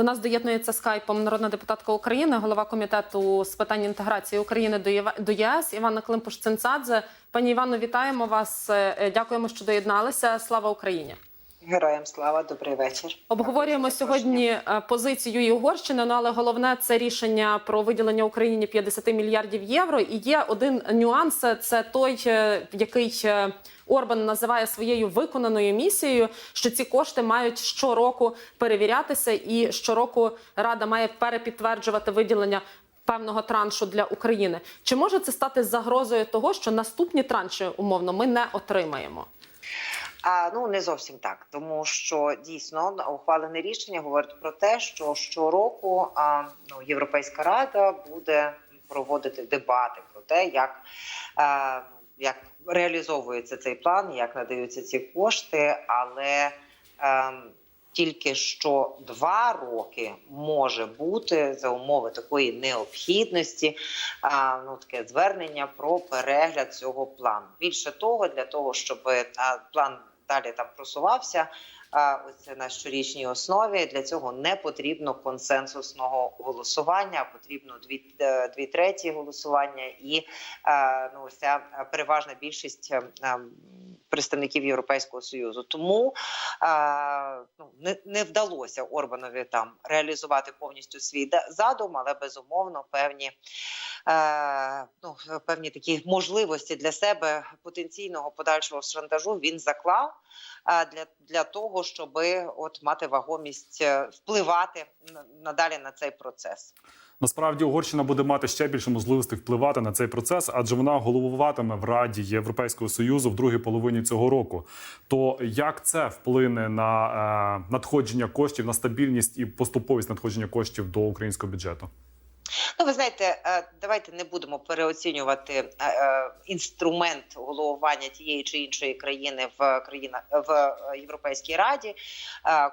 До нас доєднується скайпом народна депутатка України, голова комітету з питань інтеграції України до єС Івана Климпуш-Цинцадзе. Пані Івано, вітаємо вас. Е, Дякуємо, що доєдналися. Слава Україні! Героям слава, добрий вечір. Обговорюємо сьогодні е, позицію і Угорщини. Ну але головне це рішення про виділення Україні 50 мільярдів євро. І є один нюанс: це той, е, який е, Орбан називає своєю виконаною місією, що ці кошти мають щороку перевірятися, і щороку Рада має перепідтверджувати виділення. Певного траншу для України чи може це стати загрозою того, що наступні транші умовно ми не отримаємо? А ну не зовсім так, тому що дійсно ухвалене рішення говорить про те, що щороку а, ну, Європейська рада буде проводити дебати про те, як, а, як реалізовується цей план, як надаються ці кошти, але ем, тільки що два роки може бути за умови такої необхідності, а, ну таке звернення про перегляд цього плану. Більше того, для того, щоб а, план далі там просувався. Це на щорічній основі для цього не потрібно консенсусного голосування, потрібно дві, е, дві треті голосування, і е, ну ось переважна більшість е, представників Європейського союзу. Тому ну не, не вдалося Орбанові там реалізувати повністю свій задум, але безумовно певні ну певні такі можливості для себе потенційного подальшого шантажу він заклав для, для того, щоб от мати вагомість е, впливати на- надалі на цей процес. Насправді Угорщина буде мати ще більше можливостей впливати на цей процес, адже вона головуватиме в Раді Європейського союзу в другій половині цього року. То як це вплине на е, надходження коштів, на стабільність і поступовість надходження коштів до українського бюджету? Ну, ви знаєте, е, давайте не будемо переоцінювати е, е, інструмент головування тієї чи іншої країни в країна в Європейській Раді.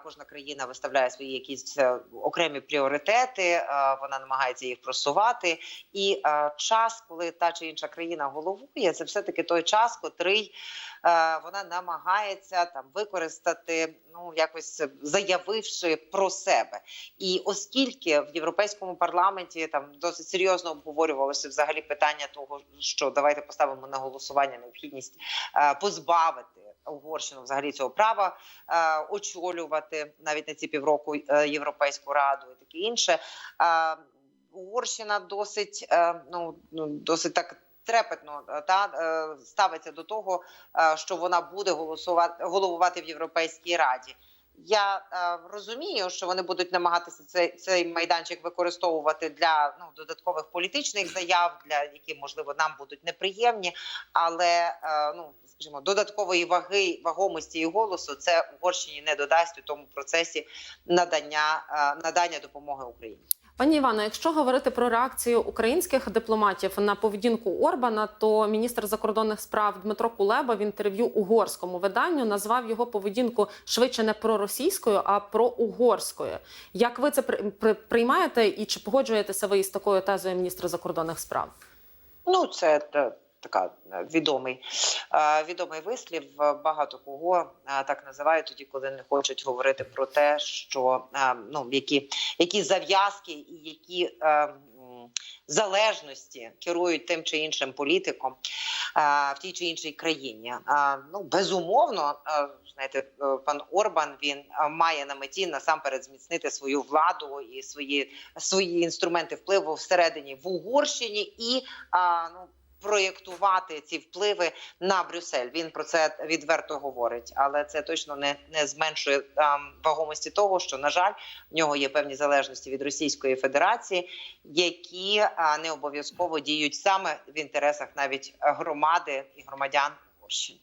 Кожна країна виставляє свої якісь окремі пріоритети. Вона намагається їх просувати. І час, коли та чи інша країна головує, це все таки той час, котрий вона намагається там використати, ну якось заявивши про себе. І оскільки в європейському парламенті там досить серйозно обговорювалося взагалі питання того, що давайте поставимо на голосування необхідність е, позбавити Угорщину взагалі цього права е, очолювати навіть на ці півроку е, Європейську раду і таке інше. Е, Угорщина досить е, ну, ну досить так. Трепетно е, та е, ставиться до того, що вона буде голосувати головувати в Європейській раді. Я е, розумію, що вони будуть намагатися цей, цей майданчик використовувати для ну додаткових політичних заяв, для які можливо нам будуть неприємні, але е, ну скажімо, додаткової ваги, вагомості і голосу це Угорщині не додасть у тому процесі надання е, надання допомоги Україні. Пані Івано, якщо говорити про реакцію українських дипломатів на поведінку Орбана, то міністр закордонних справ Дмитро Кулеба в інтерв'ю угорському виданню назвав його поведінку швидше не проросійською, а проугорською. Як ви це при- при- приймаєте і чи погоджуєтеся ви із такою тезою міністра закордонних справ? Ну, це та, така е, відомий, е, відомий вислів. Багато кого е, так називають тоді, коли не хочуть говорити про те, що ну які, які зав'язки і які. Залежності керують тим чи іншим політиком е, в тій чи іншій країні. Е, ну безумовно, е, знаєте, пан Орбан він має на меті насамперед зміцнити свою владу і свої свої інструменти впливу всередині в Угорщині і а, ну. Проєктувати ці впливи на Брюссель. Він про це відверто говорить, але це точно не, не зменшує ем, вагомості того, що на жаль в нього є певні залежності від Російської Федерації, які а, не обов'язково діють саме в інтересах навіть громади і громадян Угорщини.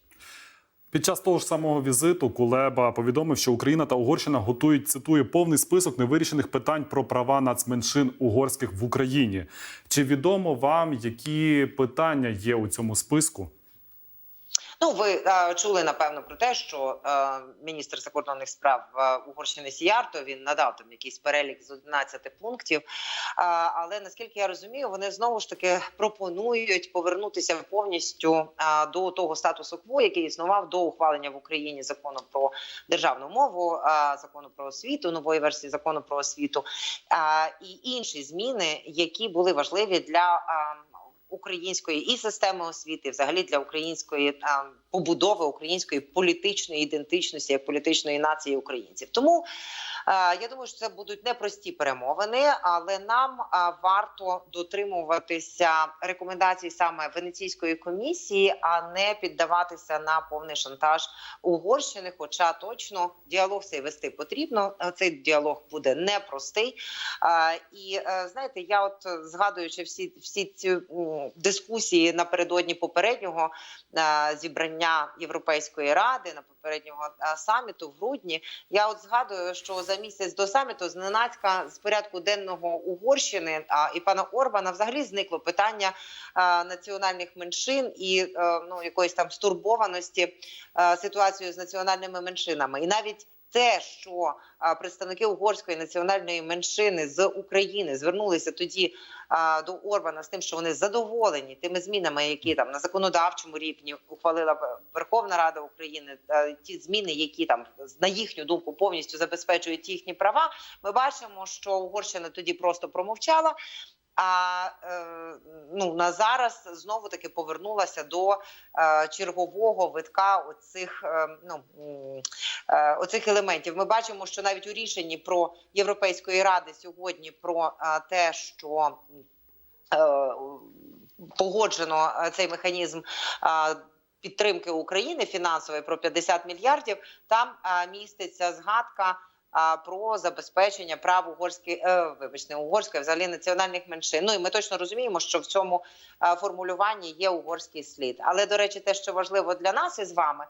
Під час того ж самого візиту Кулеба повідомив, що Україна та Угорщина готують цитує повний список невирішених питань про права нацменшин угорських в Україні. Чи відомо вам, які питання є у цьому списку? Ну, ви е, чули напевно про те, що е, міністр закордонних справ е, Угорщини Сіярто він надав там якийсь перелік з 11 пунктів. Е, але наскільки я розумію, вони знову ж таки пропонують повернутися повністю е, до того статусу кво, який існував до ухвалення в Україні закону про державну мову, е, закону про освіту, нової версії закону про освіту е, і інші зміни, які були важливі для. е, Української і системи освіти, взагалі для української а, побудови української політичної ідентичності як політичної нації українців. Тому а, я думаю, що це будуть непрості перемовини, але нам а, варто дотримуватися рекомендацій саме Венеційської комісії, а не піддаватися на повний шантаж Угорщини. Хоча точно діалог цей вести потрібно. Цей діалог буде непростий. А, і е, знаєте, я от е, згадуючи всі всі ці дискусії напередодні попереднього е, зібрання Європейської ради на попереднього саміту в грудні. Я от згадую, що за місяць до саміту зненацька з порядку денного Угорщини а, і пана Орбана взагалі зникло питання національних меншин і е, ну якоїсь там стурбованості е, ситуацією з національними меншинами, і навіть те, що представники угорської національної меншини з України звернулися тоді до Орбана з тим, що вони задоволені тими змінами, які там на законодавчому рівні ухвалила Верховна Рада України, ті зміни, які там на їхню думку повністю забезпечують їхні права. Ми бачимо, що Угорщина тоді просто промовчала. А е, ну на зараз знову таки повернулася до е, чергового витка оцих е, ну оцих елементів. Ми бачимо, що навіть у рішенні про Європейської ради сьогодні про те, що погоджено цей механізм. Підтримки України фінансової про 50 мільярдів там міститься згадка про забезпечення прав угорської, е, вибачте, угорської взагалі національних меншин. Ну і ми точно розуміємо, що в цьому формулюванні є угорський слід. Але до речі, те, що важливо для нас із вами,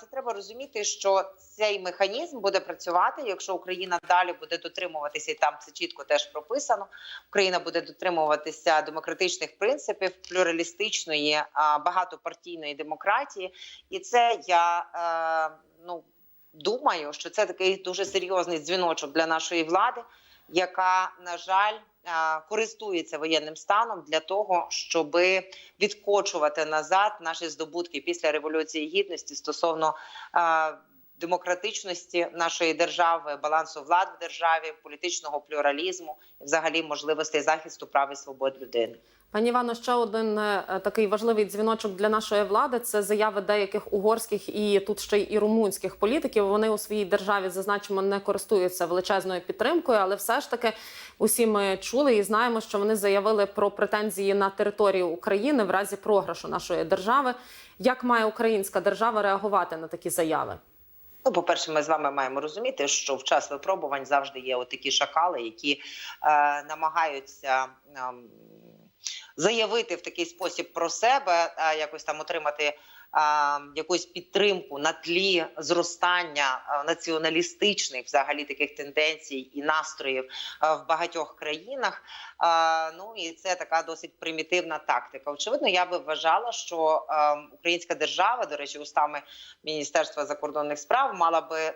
це треба розуміти, що цей механізм буде працювати, якщо Україна далі буде дотримуватися, і там це чітко теж прописано. Україна буде дотримуватися демократичних принципів, плюралістичної, багатопартійної демократії, і це я е, ну думаю, що це такий дуже серйозний дзвіночок для нашої влади, яка на жаль користується воєнним станом для того, щоб відкочувати назад наші здобутки після революції гідності стосовно. Демократичності нашої держави, балансу влад в державі, політичного плюралізму, і взагалі можливостей захисту прав і свобод людини. Пані Івано, ще один е, такий важливий дзвіночок для нашої влади це заяви деяких угорських і тут ще й і румунських політиків. Вони у своїй державі зазначимо не користуються величезною підтримкою, але все ж таки усі ми чули і знаємо, що вони заявили про претензії на територію України в разі програшу нашої держави. Як має українська держава реагувати на такі заяви? Ну, по-перше, ми з вами маємо розуміти, що в час випробувань завжди є отакі шакали, які е, намагаються е, заявити в такий спосіб про себе, а якось там отримати е, якусь підтримку на тлі зростання націоналістичних взагалі таких тенденцій і настроїв в багатьох країнах. Ну і це така досить примітивна тактика. Очевидно, я би вважала, що українська держава, до речі, устами Міністерства закордонних справ мала би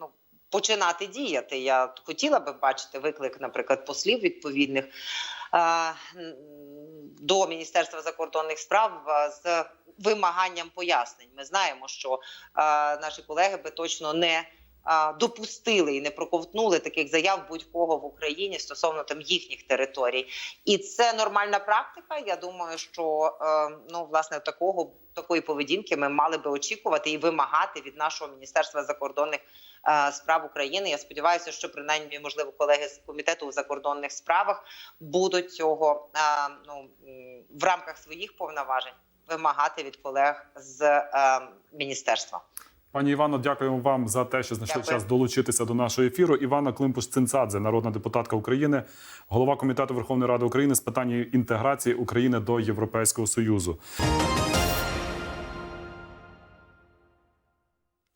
ну. Починати діяти. Я хотіла би бачити виклик, наприклад, послів відповідних до Міністерства закордонних справ е, з вимаганням пояснень. Ми знаємо, що е, наші колеги би точно не е, допустили і не проковтнули таких заяв будь-кого в Україні стосовно там їхніх територій, і це нормальна практика. Я думаю, що е, ну власне такого такої поведінки ми мали би очікувати і вимагати від нашого міністерства закордонних е, справ України. Я сподіваюся, що принаймні можливо колеги з комітету у закордонних справах будуть цього е, ну в рамках своїх повноважень вимагати від колег з міністерства. Пані Івано, дякуємо вам за те, що знайшли Дякую. час долучитися до нашого ефіру. Івана Климпуш-Цинцадзе, народна депутатка України, голова комітету Верховної Ради України з питань інтеграції України до Європейського Союзу.